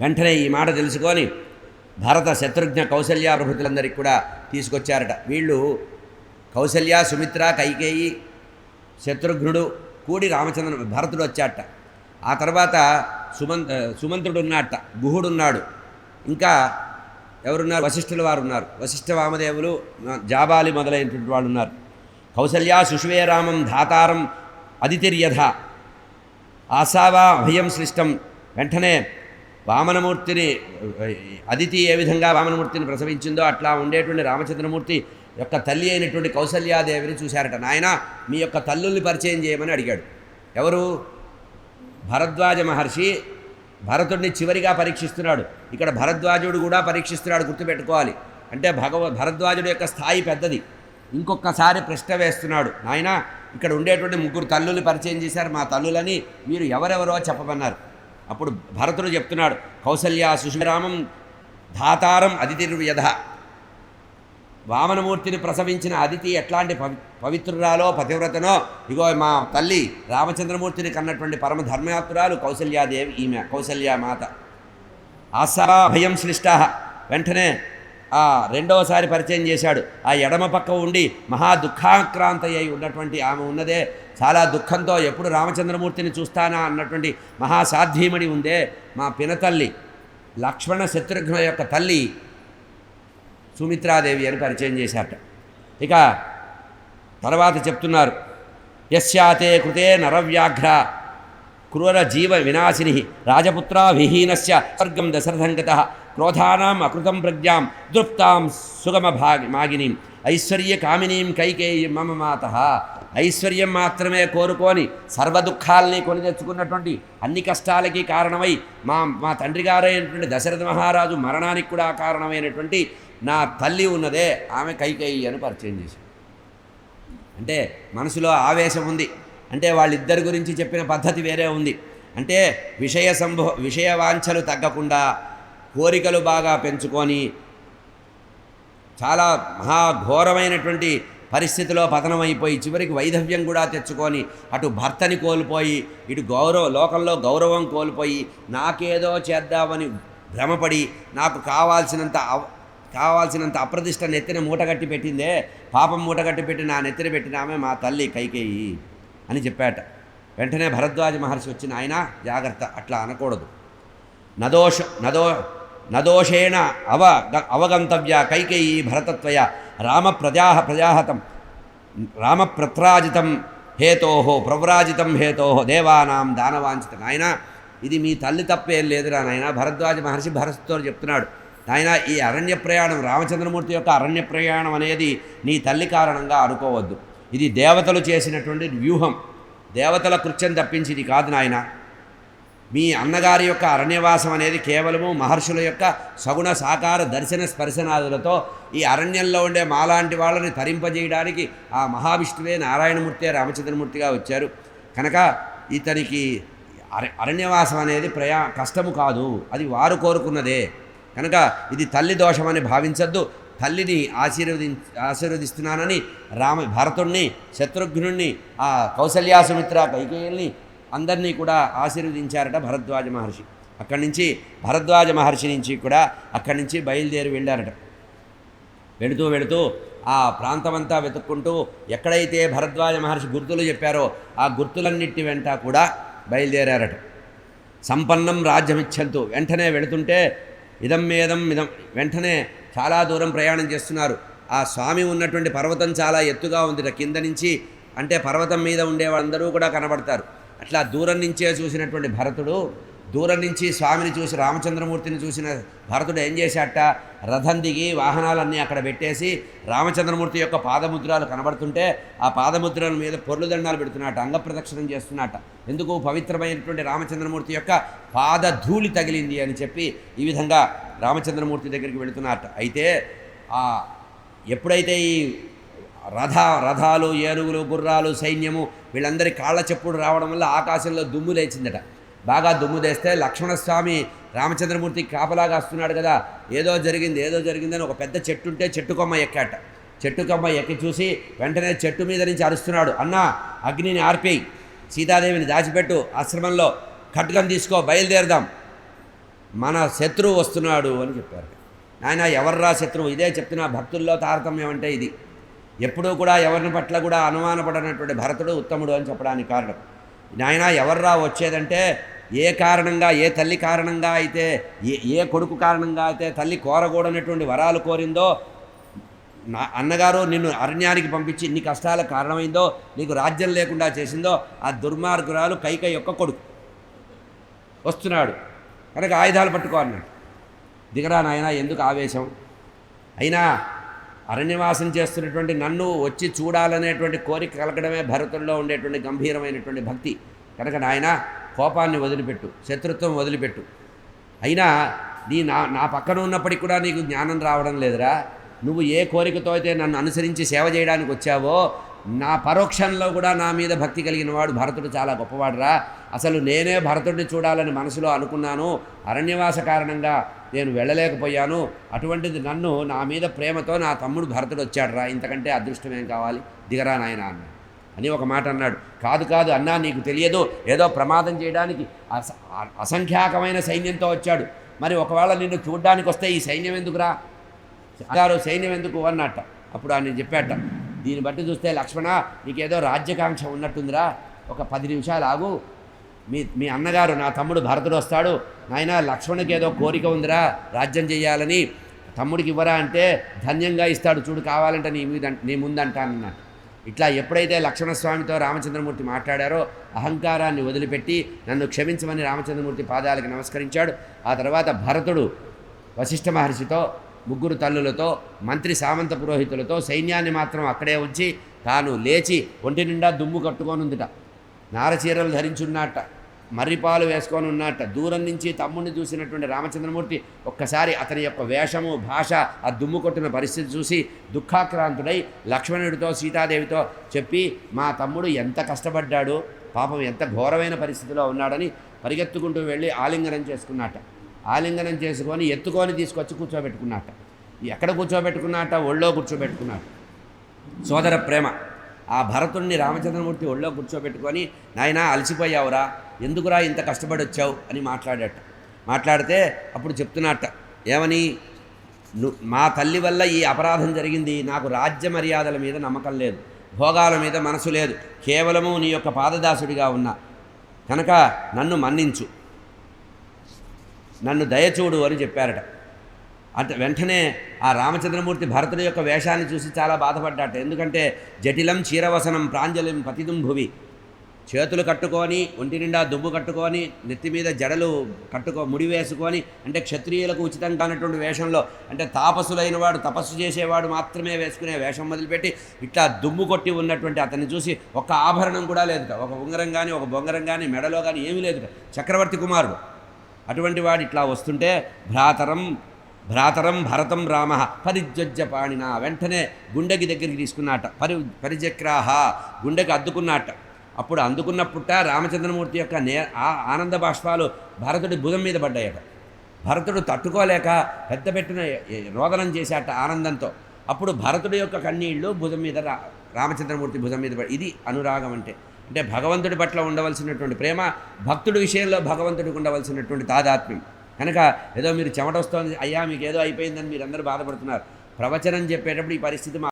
వెంటనే ఈ మాట తెలుసుకొని భరత శత్రుఘ్న కౌశల్య ప్రభుతులందరికీ కూడా తీసుకొచ్చారట. వీళ్ళు కౌసల్య సుమిత్ర కైకేయి శత్రుఘ్నుడు కూడి రామచంద్ర భరతుడు వచ్చాట ఆ తర్వాత సుమంత్ సుమంత్రుడు ఉన్నట్ట గుహుడున్నాడు. ఇంకా ఎవరున్నారు? వశిష్ఠుల వారు ఉన్నారు. వశిష్ఠ వామదేవులు జాబాలి మొదలైనటువంటి వాళ్ళు ఉన్నారు. కౌసల్య సుషువేరామం ధాతారం అదితిర్యథ ఆశావా అభయం సృష్టం వెంటనే వామనమూర్తిని అదితి ఏ విధంగా వామనమూర్తిని ప్రసవించిందో అట్లా ఉండేటువంటి రామచంద్రమూర్తి యొక్క తల్లి అయినటువంటి కౌసల్యాదేవిని చూశారట. నాయన మీ యొక్క తల్లుల్ని పరిచయం చేయమని అడిగాడు. ఎవరు? భరద్వాజ మహర్షి భరతుడిని చివరిగా పరీక్షిస్తున్నాడు. ఇక్కడ భరద్వాజుడు కూడా పరీక్షిస్తున్నాడు గుర్తుపెట్టుకోవాలి. అంటే భగవ భరద్వాజుడు యొక్క స్థాయి పెద్దది. ఇంకొకసారి ప్రశ్న వేస్తున్నాడు. నాయన ఇక్కడ ఉండేటువంటి ముగ్గురు తల్లుల్ని పరిచయం చేశారు. మా తల్లులని మీరు ఎవరెవరో చెప్పమన్నారు. అప్పుడు భరతుడు చెప్తున్నాడు కౌసల్య సుశరామం ధాతారం అదితిర్వ్యధ. వామనమూర్తిని ప్రసవించిన అదితి ఎట్లాంటి పవి పవిత్రురాలో పతివ్రతనో? ఇగో మా తల్లి రామచంద్రమూర్తిని కన్నటువంటి పరమ ధర్మయాత్రురాలు కౌసల్యాదేవి ఈమె కౌసల్యామాత ఆశా భయం శ్లిష్ట వెంటనే రెండవసారి పరిచయం చేశాడు. ఆ ఎడమ పక్క ఉండి మహా దుఃఖాక్రాంత అయి ఉన్నటువంటి ఆమె ఉన్నదే. చాలా దుఃఖంతో ఎప్పుడు రామచంద్రమూర్తిని చూస్తానా అన్నటువంటి మహాసాధ్యమణి ఉందే. మా పినతల్లి లక్ష్మణ శత్రుఘ్న యొక్క తల్లి సుమిత్రాదేవి అని పరిచయం చేశారట. ఇక తర్వాత చెప్తున్నారు. యస్యాతే కృతే నరవ్యాఘ్ర క్రూర జీవ వినాశిని రాజపుత్రా విహీనస్య స్వర్గం దశరథంగత క్రోధానాం అకృతం ప్రజ్ఞాం దృప్తాం సుగమ భాగి మాగినీం ఐశ్వర్య కామినీం కైకేయి మమ మాత ఐశ్వర్యం మాత్రమే కోరుకొని సర్వదుఃఖాలని కొని తెచ్చుకున్నటువంటి అన్ని కష్టాలకి కారణమై మా మా తండ్రి గారైనటువంటి దశరథ మహారాజు మరణానికి కూడా కారణమైనటువంటి నా తల్లి ఉన్నదే ఆమె కైకేయి అని పరిచయం చేశాడు. అంటే మనసులో ఆవేశం ఉంది. అంటే వాళ్ళిద్దరి గురించి చెప్పిన పద్ధతి వేరే ఉంది. అంటే విషయ సంభో విషయ వాంఛలు తగ్గకుండా కోరికలు బాగా పెంచుకొని చాలా మహాఘోరమైనటువంటి పరిస్థితిలో పతనమైపోయి చివరికి వైధవ్యం కూడా తెచ్చుకొని అటు భర్తని కోల్పోయి ఇటు గౌరవ లోకంలో గౌరవం కోల్పోయి నాకేదో చేద్దామని భ్రమపడి నాకు కావాల్సినంత అవ- కావాల్సినంత అప్రదిష్ట నెత్తిన మూటగట్టి పెట్టిందే పాపం మూటగట్టి పెట్టి నా నెత్తిన పెట్టిన ఆమె మా తల్లి కైకేయి. అని చెప్పాట. వెంటనే భరద్వాజ మహర్షి వచ్చిన ఆయన జాగ్రత్త అట్లా అనకూడదు. నదోష నదో నదోషేణ అవ అవగంతవ్య కైకేయి భరతత్వయ రామ ప్రజా ప్రజాహతం రామ ప్రత్రాజితం హేతో ప్రవ్రాజితం హేతో దేవానాం దానవాంఛితం. ఆయన ఇది మీ తల్లి తప్పేం లేదురా నాయన భరద్వాజ మహర్షి భరస్తో చెప్తున్నాడు. నాయన ఈ అరణ్య ప్రయాణం రామచంద్రమూర్తి యొక్క అరణ్య ప్రయాణం అనేది నీ తల్లి కారణంగా అనుకోవద్దు. ఇది దేవతలు చేసినటువంటి వ్యూహం. దేవతల కృత్యం తప్పించి ఇది కాదు నాయన. మీ అన్నగారి యొక్క అరణ్యవాసం అనేది కేవలము మహర్షుల యొక్క సగుణ సాకార దర్శన స్పర్శనాదులతో ఈ అరణ్యంలో ఉండే మాలాంటి వాళ్ళని తరింపజేయడానికి ఆ మహావిష్ణువే నారాయణమూర్తి రామచంద్రమూర్తిగా వచ్చారు. కనుక ఇతనికి అర అరణ్యవాసం అనేది ప్రయా కష్టము కాదు. అది వారు కోరుకున్నదే. కనుక ఇది తల్లి దోషమని భావించద్దు. తల్లిని ఆశీర్వది ఆశీర్వదిస్తున్నానని రామ భరతుణ్ణి శత్రుఘ్నుణ్ణి ఆ కౌసల్యాసుమిత్ర కైకేయుల్ని అందరినీ కూడా ఆశీర్వదించారట భరద్వాజ మహర్షి. అక్కడి నుంచి భరద్వాజ మహర్షి నుంచి కూడా అక్కడి నుంచి బయలుదేరి వెళ్ళారట. వెళుతూ వెళుతూ ఆ ప్రాంతమంతా వెతుక్కుంటూ ఎక్కడైతే భరద్వాజ మహర్షి గుర్తులు చెప్పారో ఆ గుర్తులన్నిటి వెంట కూడా బయలుదేరారట. సంపన్నం రాజ్యమిచ్చంతు వెంటనే వెళుతుంటే ఇదం మేదం ఇదం వెంటనే చాలా దూరం ప్రయాణం చేస్తున్నారు. ఆ స్వామి ఉన్నటువంటి పర్వతం చాలా ఎత్తుగా ఉంది. కింద నుంచి అంటే పర్వతం మీద ఉండే వాళ్ళందరూ కూడా కనబడతారు. అట్లా దూరం నుంచే చూసినటువంటి భరతుడు దూరం నుంచి స్వామిని చూసి రామచంద్రమూర్తిని చూసిన భరతుడు ఏం చేశాట రథం దిగి వాహనాలన్నీ అక్కడ పెట్టేసి రామచంద్రమూర్తి యొక్క పాదముద్రాలు కనబడుతుంటే ఆ పాదముద్రల మీద పొర్లు దండాలు పెడుతున్నట్ట అంగప్రదక్షిణం చేస్తున్నట్ట ఎందుకు? పవిత్రమైనటువంటి రామచంద్రమూర్తి యొక్క పాద ధూళి తగిలింది అని చెప్పి ఈ విధంగా రామచంద్రమూర్తి దగ్గరికి వెళుతున్నట్ట అయితే ఆ ఎప్పుడైతే ఈ రథ రథాలు ఏనుగులు గుర్రాలు సైన్యము వీళ్ళందరి కాళ్ళ చెప్పుడు రావడం వల్ల ఆకాశంలో దుమ్ము లేచిందట. బాగా దుమ్ము తెస్తే లక్ష్మణస్వామి రామచంద్రమూర్తికి కాపలాగా వస్తున్నాడు కదా. ఏదో జరిగింది ఏదో జరిగిందని ఒక పెద్ద చెట్టు ఉంటే చెట్టు కొమ్మ ఎక్కాట. చెట్టు కొమ్మ ఎక్కి చూసి వెంటనే చెట్టు మీద నుంచి అరుస్తున్నాడు. అన్నా అగ్నిని ఆర్పేయి. సీతాదేవిని దాచిపెట్టు ఆశ్రమంలో ఖడ్గం తీసుకో బయలుదేరదాం. మన శత్రువు వస్తున్నాడు అని చెప్పారు. ఆయన ఎవర్రా శత్రువు? ఇదే చెప్తున్నా భక్తుల్లో తారతమ్యం అంటే ఇది. ఎప్పుడూ కూడా ఎవరిని పట్ల కూడా అనుమానపడినటువంటి భరతుడు ఉత్తముడు అని చెప్పడానికి కారణం. నాయన ఎవర్రా వచ్చేదంటే ఏ కారణంగా ఏ తల్లి కారణంగా అయితే ఏ ఏ కొడుకు కారణంగా అయితే తల్లి కోరకూడనటువంటి వరాలు కోరిందో నా అన్నగారు నిన్ను అరణ్యానికి పంపించి ఇన్ని కష్టాలకు కారణమైందో నీకు రాజ్యం లేకుండా చేసిందో ఆ దుర్మార్గురాలు కైక యొక్క కొడుకు. వస్తున్నాడు. కనుక ఆయుధాలు పట్టుకో అన్నాడు. దిగరా నాయన ఎందుకు ఆవేశం? అయినా అరణ్యవాసం చేస్తున్నటువంటి నన్ను వచ్చి చూడాలనేటువంటి కోరిక కలగడమే భరతుల్లో ఉండేటువంటి గంభీరమైనటువంటి భక్తి. కనుక నాయన కోపాన్ని వదిలిపెట్టు శత్రుత్వం వదిలిపెట్టు. అయినా నీ నా నా పక్కన ఉన్నప్పటికి కూడా నీకు జ్ఞానం రావడం లేదురా. నువ్వు ఏ కోరికతో అయితే నన్ను అనుసరించి సేవ చేయడానికి వచ్చావో నా పరోక్షంలో కూడా నా మీద భక్తి కలిగిన వాడు భరతుడు చాలా గొప్పవాడురా. అసలు నేనే భరతుడిని చూడాలని మనసులో అనుకున్నాను. అరణ్యవాస కారణంగా నేను వెళ్ళలేకపోయాను. అటువంటిది నన్ను నా మీద ప్రేమతో నా తమ్ముడు భరతుడు వచ్చాడురా. ఇంతకంటే అదృష్టం ఏం కావాలి? దిగరా నాయన అన్నాడు. అని ఒక మాట అన్నాడు. కాదు కాదు అన్నా నీకు తెలియదు. ఏదో ప్రమాదం చేయడానికి అస అసంఖ్యాకమైన సైన్యంతో వచ్చాడు. మరి ఒకవేళ నిన్ను చూడ్డానికి వస్తే ఈ సైన్యం ఎందుకురా? గారు సైన్యం ఎందుకు అన్నట్ట. అప్పుడు ఆయన చెప్పాట దీన్ని బట్టి చూస్తే లక్ష్మణ నీకేదో రాజ్యకాంక్ష ఉన్నట్టుందిరా. ఒక పది నిమిషాలు ఆగు. మీ మీ అన్నగారు నా తమ్ముడు భరతుడు వస్తాడు. నాయన లక్ష్మణుకి ఏదో కోరిక ఉందిరా. రాజ్యం చేయాలని తమ్ముడికి ఇవ్వరా అంటే ధన్యంగా ఇస్తాడు. చూడు కావాలంటే నీ మీద నీ ముందంటానన్నట్టు ఇట్లా ఎప్పుడైతే లక్ష్మణస్వామితో రామచంద్రమూర్తి మాట్లాడారో అహంకారాన్ని వదిలిపెట్టి నన్ను క్షమించమని రామచంద్రమూర్తి పాదాలకు నమస్కరించాడు. ఆ తర్వాత భరతుడు వశిష్ఠ మహర్షితో ముగ్గురు తల్లులతో మంత్రి సామంత పురోహితులతో సైన్యాన్ని మాత్రం అక్కడే ఉంచి తాను లేచి ఒంటి నిండా దుమ్ము కట్టుకోనుందిట. నారచీరలు ధరించున్నట్ట మర్రిపాలు వేసుకొని ఉన్నట్ట దూరం నుంచి తమ్ముడిని చూసినటువంటి రామచంద్రమూర్తి ఒక్కసారి అతని యొక్క వేషము భాష ఆ దుమ్ము కొట్టిన పరిస్థితి చూసి దుఃఖాక్రాంతుడై లక్ష్మణుడితో సీతాదేవితో చెప్పి మా తమ్ముడు ఎంత కష్టపడ్డాడు పాపం ఎంత ఘోరమైన పరిస్థితిలో ఉన్నాడని పరిగెత్తుకుంటూ వెళ్ళి ఆలింగనం చేసుకున్నట్ట ఆలింగనం చేసుకొని ఎత్తుకొని తీసుకొచ్చి కూర్చోబెట్టుకున్నట్ట ఎక్కడ కూర్చోబెట్టుకున్నట్ట ఒళ్ళో కూర్చోబెట్టుకున్నట్ట సోదర ప్రేమ ఆ భరతుడిని రామచంద్రమూర్తి ఒళ్ళో కూర్చోబెట్టుకొని నాయనా అలసిపోయావురా ఎందుకురా ఇంత కష్టపడి వచ్చావు అని మాట్లాడట. మాట్లాడితే అప్పుడు చెప్తున్నట్ట ఏమని? మా తల్లి వల్ల ఈ అపరాధం జరిగింది నాకు రాజ్య మర్యాదల మీద నమ్మకం లేదు భోగాల మీద మనసు లేదు కేవలము నీ యొక్క పాదదాసుడిగా ఉన్నా. కనుక నన్ను మన్నించు. నన్ను దయచూడు అని చెప్పారట. అంటే వెంటనే ఆ రామచంద్రమూర్తి భరతుడి యొక్క వేషాన్ని చూసి చాలా బాధపడ్డాట. ఎందుకంటే జటిలం చీరవసనం ప్రాంజలిం పతిదుం భువి చేతులు కట్టుకొని ఒంటి నిండా దుమ్ము కట్టుకొని నెత్తి మీద జడలు కట్టుకో ముడి వేసుకొని అంటే క్షత్రియులకు ఉచితం కానటువంటి వేషంలో అంటే తాపసులైన వాడు తపస్సు చేసేవాడు మాత్రమే వేసుకునే వేషం మొదలుపెట్టి ఇట్లా దుమ్ము కొట్టి ఉన్నటువంటి అతన్ని చూసి ఒక ఆభరణం కూడా లేదుట. ఒక ఉంగరం కానీ ఒక బొంగరం కానీ మెడలో కానీ ఏమీ లేదుట. చక్రవర్తి కుమారుడు. అటువంటి వాడు ఇట్లా వస్తుంటే భ్రాతరం భ్రాతరం భరతం రామ పరిజ్వజ్జ పాణిన వెంటనే గుండెకి దగ్గరికి తీసుకున్నట్ట పరి పరిచక్రాహ గుండెకి అద్దుకున్నట్ట అప్పుడు అందుకున్న పుట్ట రామచంద్రమూర్తి యొక్క నే ఆ ఆనంద బాష్పాలు భరతుడి భుజం మీద పడ్డాయట. భరతుడు తట్టుకోలేక పెద్ద పెట్టిన రోదనం చేశాట ఆనందంతో. అప్పుడు భరతుడి యొక్క కన్నీళ్ళు భుజం మీద రా రామచంద్రమూర్తి భుజం మీద పడి ఇది అనురాగం అంటే. అంటే భగవంతుడి పట్ల ఉండవలసినటువంటి ప్రేమ భక్తుడి విషయంలో భగవంతుడికి ఉండవలసినటువంటి తాదాత్మ్యం. కనుక ఏదో మీరు చెమట వస్తోంది అయ్యా మీకు ఏదో అయిపోయిందని మీరు అందరూ బాధపడుతున్నారు. ప్రవచనం చెప్పేటప్పుడు ఈ పరిస్థితి